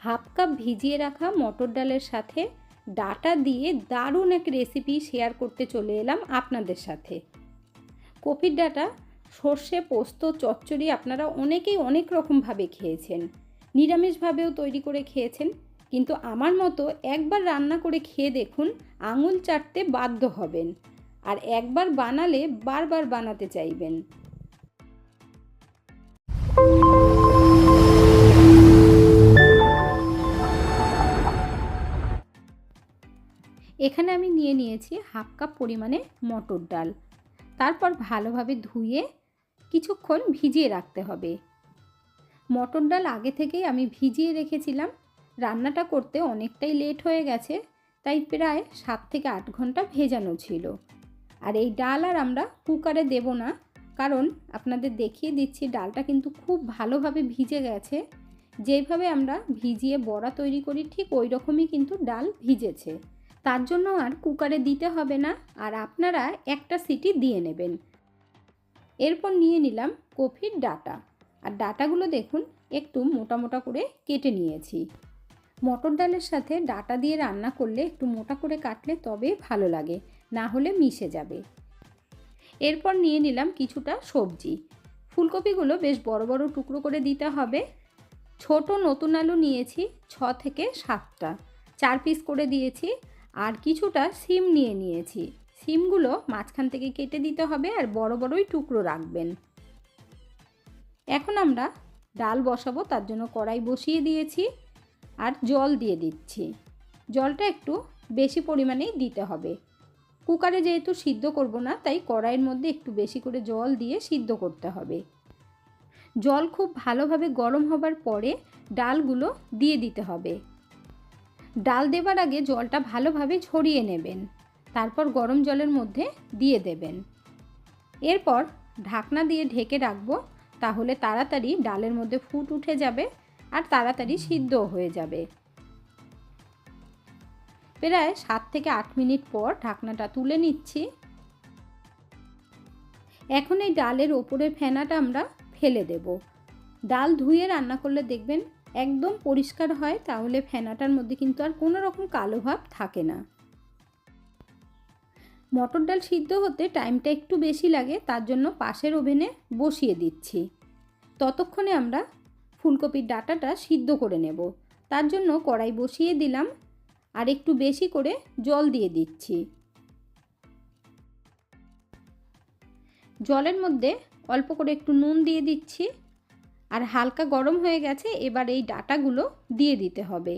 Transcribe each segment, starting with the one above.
Half cup ভিজিয়ে রাখা মটর ডালের সাথে ডাটা দিয়ে দারুণ এক রেসিপি শেয়ার করতে চলে এলাম আপনাদের সাথে। কপির ডাটা, সর্ষে পোস্ত, চচ্চড়ি আপনারা অনেকেই অনেক রকমভাবে খেয়েছেন। নিরামিষভাবেও তৈরি করে খেয়েছেন। কিন্তু আমার মতো একবার রান্না করে খেয়ে দেখুন আঙুল চাটতে বাধ্য হবেন আর একবার বানালে বারবার বানাতে চাইবেন। এখানে আমি নিয়ে নিয়েছি হাফ কাপ পরিমাণে মটর ডাল। তারপর ভালোভাবে ধুয়ে কিছুক্ষণ ভিজিয়ে রাখতে হবে। মটর ডাল আগে থেকেই আমি ভিজিয়ে রেখেছিলাম। রান্নাটা করতে অনেকটাই লেট হয়ে গেছে, তাই প্রায় সাত থেকে আট ঘণ্টা ভেজানো ছিল। আর এই ডাল আর আমরা কুকারে দেব না, কারণ আপনাদের দেখিয়ে দিচ্ছি ডালটা কিন্তু খুব ভালোভাবে ভিজে গেছে। যেইভাবে আমরা ভিজিয়ে বড়া তৈরি করি ঠিক ওই রকমই কিন্তু ডাল ভিজেছে। তার জন্য আর কুকারে দিতে হবে না, আর আপনারা একটা সিটি দিয়ে নেবেন। এরপর নিয়ে নিলাম কফির ডাটা। আর ডাটাগুলো দেখুন, একটু মোটা মোটা করে কেটে নিয়েছি। মটর ডালের সাথে ডাটা দিয়ে রান্না করলে একটু মোটা করে কাটলে তবে ভালো লাগে, না হলে মিশে যাবে। এরপর নিয়ে নিলাম কিছুটা সবজি। ফুলকপিগুলো বেশ বড় বড় টুকরো করে দিতে হবে। ছোট নতুন আলু নিয়েছি, ছ থেকে সাতটা। চার পিস করে দিয়েছি। আর কিছুটা সিম নিয়ে নিয়েছি। সিমগুলো মাঝখান থেকে কেটে দিতে হবে আর বড় বড়ই টুকরো রাখবেন। এখন আমরা ডাল বসাবো, তার জন্য কড়াই বসিয়ে দিয়েছি আর জল দিয়ে দিচ্ছি। জলটা একটু বেশি পরিমাণেই দিতে হবে। কুকারে যেহেতু সিদ্ধ করব না, তাই কড়াইয়ের মধ্যে একটু বেশি করে জল দিয়ে সিদ্ধ করতে হবে। জল খুব ভালোভাবে গরম হবার পরে ডালগুলো দিয়ে দিতে হবে। ডাল দেবার আগে জলটা ভালোভাবে ছড়িয়ে নেবেন। তারপর গরম জলের মধ্যে দিয়ে দেবেন। এরপর ঢাকনা দিয়ে ঢেকে রাখব, তাহলে তাড়াতাড়ি ডালের মধ্যে ফুট উঠে যাবে আর তাড়াতাড়ি সিদ্ধ হয়ে যাবে। প্রায় সাত থেকে আট মিনিট পর ঢাকনাটা তুলে নিচ্ছি। এখন এই ডালের ওপরের ফেনাটা আমরা ফেলে দেব। ডাল ধুয়ে রান্না করলে দেখবেন একদম পরিষ্কার হয়, তাহলে ফেনাটার মধ্যে কিন্তু আর কোনো রকম কালো ভাব থাকে না। মটর ডাল সিদ্ধ হতে টাইমটা একটু বেশি লাগে, তার জন্য পাশের ওভেনে বসিয়ে দিচ্ছি। ততক্ষণে আমরা ফুলকপির ডাটাটা সিদ্ধ করে নেব। তার জন্য কড়াই বসিয়ে দিলাম, আর একটু বেশি করে জল দিয়ে দিচ্ছি। জলের মধ্যে অল্প করে একটু নুন দিয়ে দিচ্ছি। আর হালকা গরম হয়ে গেছে, এবার এই ডাটাগুলো দিয়ে দিতে হবে।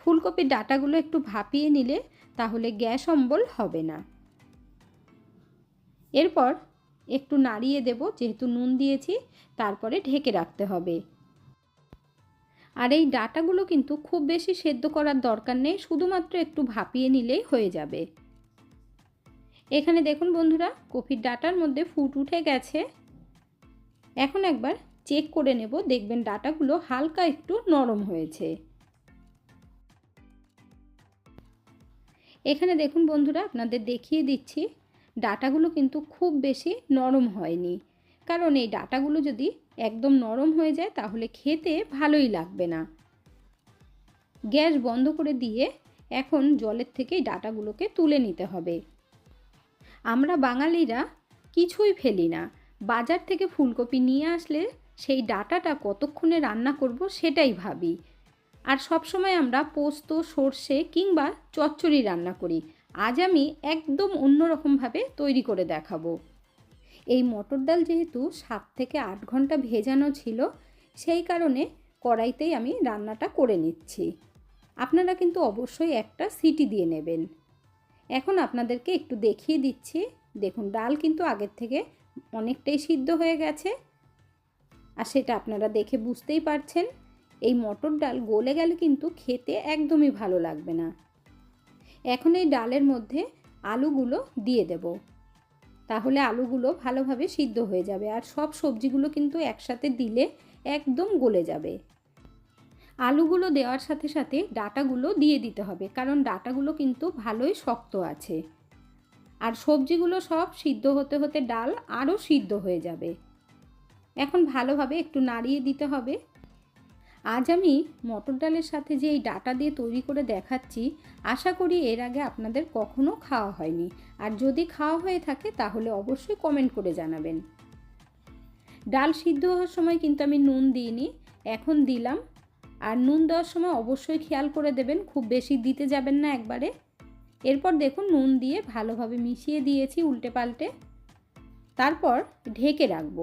ফুলকপির ডাটাগুলো একটু ভাপিয়ে নিলে তাহলে গ্যাস অম্বল হবে না। এরপর একটু নাড়িয়ে দেব, যেহেতু নুন দিয়েছি, তারপরে ঢেকে রাখতে হবে। আর এই ডাটাগুলো কিন্তু খুব বেশি সেদ্ধ করার দরকার নেই, শুধুমাত্র একটু ভাপিয়ে নিলেই হয়ে যাবে। এখানে দেখুন বন্ধুরা কফির ডাটার মধ্যে ফুট উঠে গেছে। এখন একবার চেক করে নেব, দেখবেন ডাটাগুলো হালকা একটু নরম হয়েছে। এখানে দেখুন বন্ধুরা, আপনাদের দেখিয়ে দিচ্ছি, ডাটাগুলো কিন্তু খুব বেশি নরম হয়নি। কারণ এই ডাটাগুলো যদি একদম নরম হয়ে যায়, তাহলে খেতে ভালোই লাগবে না। গ্যাস বন্ধ করে দিয়ে এখন জলের থেকে ডাটাগুলোকে তুলে নিতে হবে। আমরা বাঙালিরা কিছুই ফেলি না। বাজার থেকে ফুলকপি নিয়ে আসলে সেই ডাটাটা কতক্ষণে রান্না করব সেটাই ভাবি। আর সবসময় আমরা পোস্ত, সর্ষে কিংবা চচ্চড়ি রান্না করি। আজ আমি একদম অন্যরকমভাবে তৈরি করে দেখাবো। এই মটর ডাল যেহেতু সাত থেকে আট ঘণ্টা ভেজানো ছিল, সেই কারণে কড়াইতেই আমি রান্নাটা করে নিচ্ছি। আপনারা কিন্তু অবশ্যই একটা সিটি দিয়ে নেবেন। এখন আপনাদেরকে একটু দেখিয়ে দিচ্ছি। দেখুন, ডাল কিন্তু আগের থেকে অনেকটাই সিদ্ধ হয়ে গেছে। আর সেটা আপনারা দেখে বুঝতেই পারছেন, এই মটর ডাল গলে গেলে কিন্তু খেতে একদমই ভালো লাগবে না। এখন এই ডালের মধ্যে আলুগুলো দিয়ে দেব। তাহলে আলুগুলো ভালোভাবে সিদ্ধ হয়ে যাবে আর সব সবজিগুলো কিন্তু একসাথে দিলে একদম গলে যাবে। আলুগুলো দেওয়ার সাথে সাথে ডাটাগুলো দিয়ে দিতে হবে, কারণ ডাটাগুলো কিন্তু ভালোই শক্ত আছে। আর সবজিগুলো সব সিদ্ধ হতে হতে ডাল আরও সিদ্ধ হয়ে যাবে। এখন ভালোভাবে একটু নাড়িয়ে দিতে হবে। আজ আমি মটর ডালের সাথে যে এই ডাটা দিয়ে তৈরি করে দেখাচ্ছি, আশা করি এর আগে আপনাদের কখনো খাওয়া হয়নি। আর যদি খাওয়া হয়ে থাকে, তাহলে অবশ্যই কমেন্ট করে জানাবেন। ডাল সিদ্ধ হওয়ার সময় কিন্তু আমি নুন দিইনি, এখন দিলাম। আর নুন দেওয়ার সময় অবশ্যই খেয়াল করে দেবেন, খুব বেশি দিতে যাবেন না একবারে। এরপর দেখুন, নুন দিয়ে ভালোভাবে মিশিয়ে দিয়েছি উল্টে পাল্টে। তারপর ঢেকে রাখব।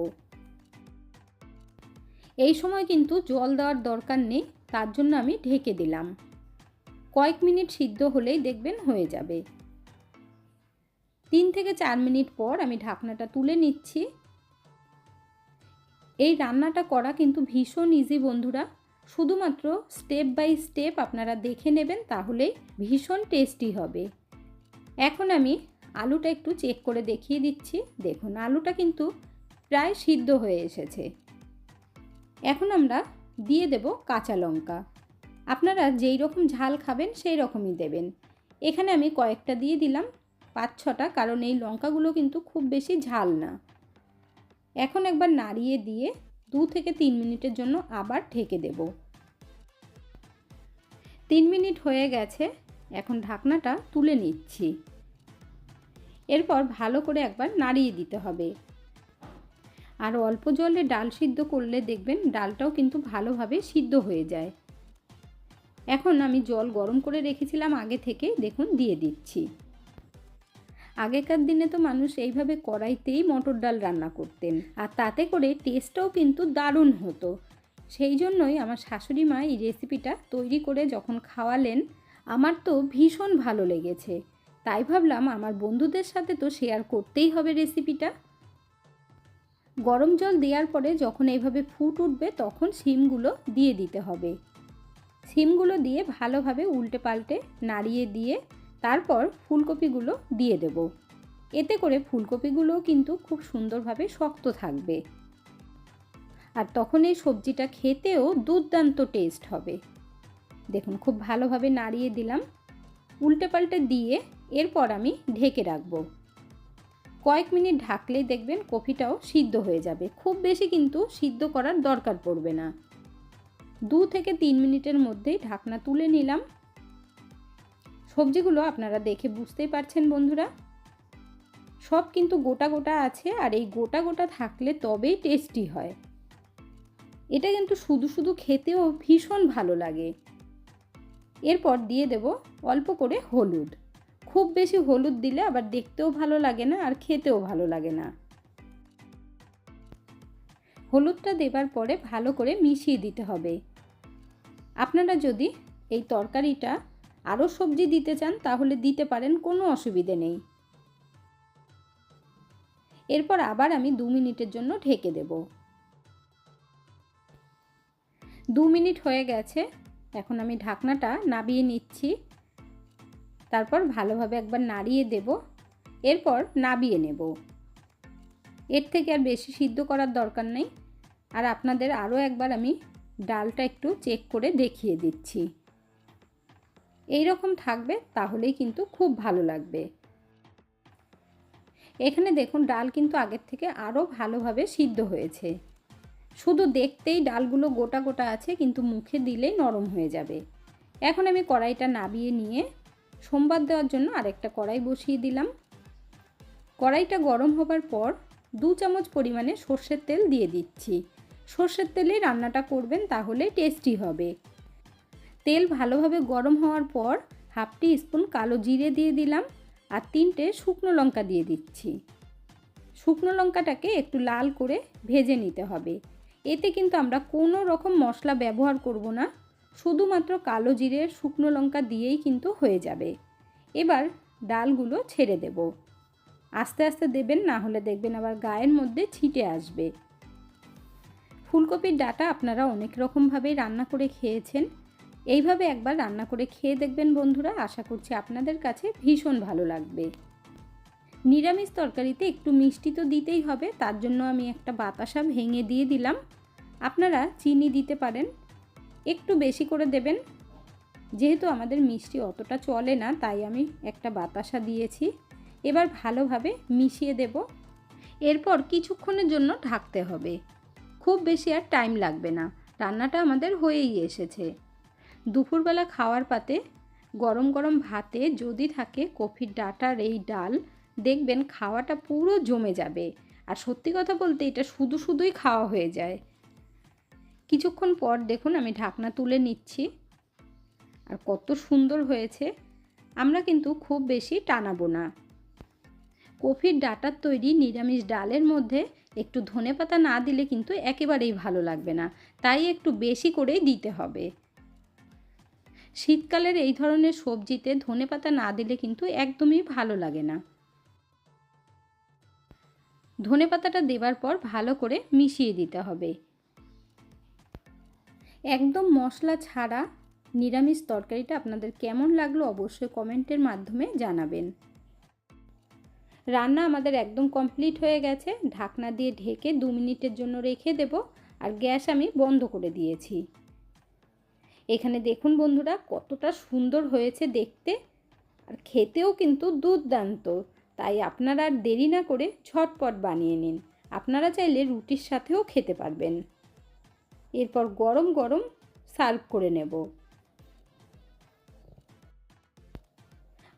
এই সময় কিন্তু জল দেওয়ার দরকার নেই, তার জন্য আমি ঢেকে দিলাম। কয়েক মিনিট সিদ্ধ হলেই দেখবেন হয়ে যাবে। তিন থেকে চার মিনিট পর আমি ঢাকনাটা তুলে নিচ্ছি। এই রান্নাটা করা কিন্তু ভীষণ ইজি বন্ধুরা। শুধুমাত্র স্টেপ বাই স্টেপ আপনারা দেখে নেবেন, তাহলেই ভীষণ টেস্টি হবে। এখন আমি আলুটা একটু চেক করে দেখিয়ে দিচ্ছি। দেখুন, আলুটা কিন্তু প্রায় সিদ্ধ হয়ে এসেছে। এখন আমরা দিয়ে দেব কাঁচা লঙ্কা। আপনারা যেই রকম ঝাল খাবেন সেই রকমই দেবেন। এখানে আমি কয়েকটা দিয়ে দিলাম, পাঁচ ছটা, কারণ এই লঙ্কাগুলো কিন্তু খুব বেশি ঝাল না। এখন একবার নাড়িয়ে দিয়ে দু থেকে তিন মিনিটের জন্য আবার ঢেকে দেব। তিন মিনিট হয়ে গেছে, এখন ঢাকনাটা তুলে নিচ্ছি। এরপর ভালো করে একবার নাড়িয়ে দিতে হবে। আর অল্প জলে ডাল সিদ্ধ করলে দেখবেন ডালটাও কিন্তু ভালোভাবে সিদ্ধ হয়ে যায়। এখন আমি জল গরম করে রেখেছিলাম আগে থেকে, দেখুন দিয়ে দিচ্ছি। আগেকার দিনে তো মানুষ এইভাবে কড়াইতেই মটর ডাল রান্না করতেন আর তাতে করে টেস্টটাও কিন্তু দারুণ হতো। সেই জন্যই আমার শাশুড়ি মা এই রেসিপিটা তৈরি করে যখন খাওয়ালেন, আমার তো ভীষণ ভালো লেগেছে। তাই ভাবলাম আমার বন্ধুদের সাথে তো শেয়ার করতেই হবে রেসিপিটা গরম জল দেওয়ার পরে যখন এইভাবে ফুট উঠবে তখন শিমগুলো দিয়ে দিতে হবে। শিমগুলো দিয়ে ভালোভাবে উল্টে পাল্টে নাড়িয়ে দিয়ে তারপর ফুলকপিগুলো দিয়ে দেব। এতে করে ফুলকপিগুলো কিন্তু খুব সুন্দরভাবে শক্ত থাকবে। আর তখন এই সবজিটা খেতেও দুর্দান্ত টেস্ট হবে। দেখুন, খুব ভালোভাবে নাড়িয়ে দিলাম। উল্টে পাল্টে দিয়ে এরপর আমি ঢেকে রাখব। কয়েক মিনিট ঢাকলেই দেখবেন কফিটাও সিদ্ধ হয়ে যাবে। খুব বেশি কিন্তু সিদ্ধ করার দরকার পড়বে না। দু থেকে তিন মিনিটের মধ্যেই ঢাকনা তুলে নিলাম। সবজিগুলো আপনারা দেখে বুঝতেই পারছেন বন্ধুরা। সব কিন্তু গোটা গোটা আছে আর এই গোটা গোটা থাকলে তবেই টেস্টি হয়। এটা কিন্তু শুধু শুধু খেতেও ভীষণ ভালো লাগে। এরপর দিয়ে দেব অল্প করে হলুদ। খুব বেশি হলুদ দিলে আবার দেখতেও ভালো লাগে না আর খেতেও ভালো লাগে না। হলুদটা দেবার পরে ভালো করে মিশিয়ে দিতে হবে। আপনারা যদি এই তরকারিটা আরও সবজি দিতে চান তাহলে দিতে পারেন, কোনো অসুবিধে নেই। এরপর আবার আমি দু মিনিটের জন্য ঢেকে দেব। দু মিনিট হয়ে গেছে, এখন আমি ঢাকনাটা নাবিয়ে নিচ্ছি। তারপর ভালোভাবে একবার নাড়িয়ে দেব। এরপর নাবিয়ে নেব। এর থেকে আর বেশি সিদ্ধ করার দরকার নেই। আর আপনাদের আরও একবার আমি ডালটা একটু চেক করে দেখিয়ে দিচ্ছি। এই রকম থাকবে, তাহলেই কিন্তু খুব ভালো লাগবে। এখানে দেখুন, ডাল কিন্তু আগের থেকে আরও ভালোভাবে সিদ্ধ হয়েছে। শুধু দেখতেই ডালগুলো গোটা গোটা আছে, কিন্তু মুখে দিলেই নরম হয়ে যাবে। এখন আমি কড়াইটা নাবিয়ে নিয়ে সোমবার দেওয়ার জন্য আরেকটা কড়াই বসিয়ে দিলাম। কড়াইটা গরম হবার পর দু চামচ পরিমাণে সর্ষের তেল দিয়ে দিচ্ছি। সর্ষের তেলে রান্নাটা করবেন তাহলে টেস্টি হবে। তেল ভালোভাবে গরম হওয়ার পর হাফ টি স্পুন কালো জিরে দিয়ে দিলাম আর তিনটে শুকনো লঙ্কা দিয়ে দিচ্ছি। শুকনো লঙ্কাটাকে একটু লাল করে ভেজে নিতে হবে। এতে কিন্তু আমরা কোনো রকম মশলা ব্যবহার করব না। শুধুমাত্র কালো জিরে শুকনো লঙ্কা দিয়েই কিন্তু হয়ে যাবে। এবার ডালগুলো ছেড়ে দেব। আস্তে আস্তে দেবেন, না হলে দেখবেন আবার গায়ের মধ্যে ছিটে আসবে। ফুলকপির ডাটা আপনারা অনেক রকমভাবেই রান্না করে খেয়েছেন। এইভাবে একবার রান্না করে খেয়ে দেখবেন বন্ধুরা, আশা করছি আপনাদের কাছে ভীষণ ভালো লাগবে। নিরামিষ তরকারিতে একটু মিষ্টি তো দিতেই হবে, তার জন্য আমি একটা বাতাসা ভেঙে দিয়ে দিলাম। আপনারা চিনি দিতে পারেন একটু বেশি করে দেবেন। যেহেতু আমাদের মিষ্টি অতটা চলে না, তাই আমি একটা বাতাসা দিয়েছি। এবার ভালোভাবে মিশিয়ে দেব। এরপর কিছুক্ষণের জন্য ঢাকতে হবে। খুব বেশি আর টাইম লাগবে না। রান্নাটা আমাদের হয়েই এসেছে। দুপুরবেলা খাওয়ার পাতে গরম গরম ভাতে যদি থাকে কফির ডাটার এই ডাল, দেখবেন খাওয়াটা পুরো জমে যাবে। আর সত্যি কথা বলতে এটা শুধু শুধুই খাওয়া হয়ে যায়। কিছুক্ষণ পর দেখুন আমি ঢাকনা তুলে নিচ্ছি। আর কত সুন্দর হয়েছে। আমরা কিন্তু খুব বেশি টানাবো না। কফির ডাটার তৈরি নিরামিষ ডালের মধ্যে একটু ধনেপাতা না দিলে কিন্তু একেবারেই ভালো লাগবে না। তাই একটু বেশি করেই দিতে হবে। শীতকালের এই ধরনের সবজিতে ধনেপাতা না দিলে কিন্তু একদমই ভালো লাগে না। ধনেপাতাটা দেবার পর ভালো করে মিশিয়ে দিতে হবে। একদম মশলা ছাড়া নিরামিষ তরকারিটা আপনাদের কেমন লাগল অবশ্যই কমেন্টের মাধ্যমে জানাবেন। রান্না আমাদের একদম কমপ্লিট হয়ে গেছে। ঢাকনা দিয়ে ঢেকে দু মিনিটের জন্য রেখে দেব আর গ্যাস আমি বন্ধ করে দিয়েছি। এখানে দেখুন বন্ধুরা, কতটা সুন্দর হয়েছে দেখতে। আর খেতেও কিন্তু দুর্দান্ত। তাই আপনারা আর দেরি না করে ঝটপট বানিয়ে নিন। আপনারা চাইলে রুটির সাথেও খেতে পারবেন। এরপর গরম গরম সার্ভ করে নেব।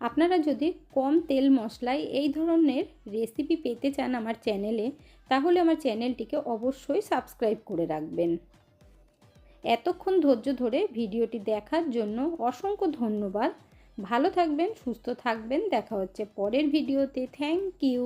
আপনারা যদি কম তেল মশলায় এই ধরনের রেসিপি পেতে চান আমার চ্যানেলে, তাহলে আমার চ্যানেলটিকে অবশ্যই সাবস্ক্রাইব করে রাখবেন। এতক্ষণ ধৈর্য ধরে ভিডিওটি দেখার জন্য অসংখ্য ধন্যবাদ। ভালো থাকবেন, সুস্থ থাকবেন। দেখা হচ্ছে পরের ভিডিওতে। Thank you.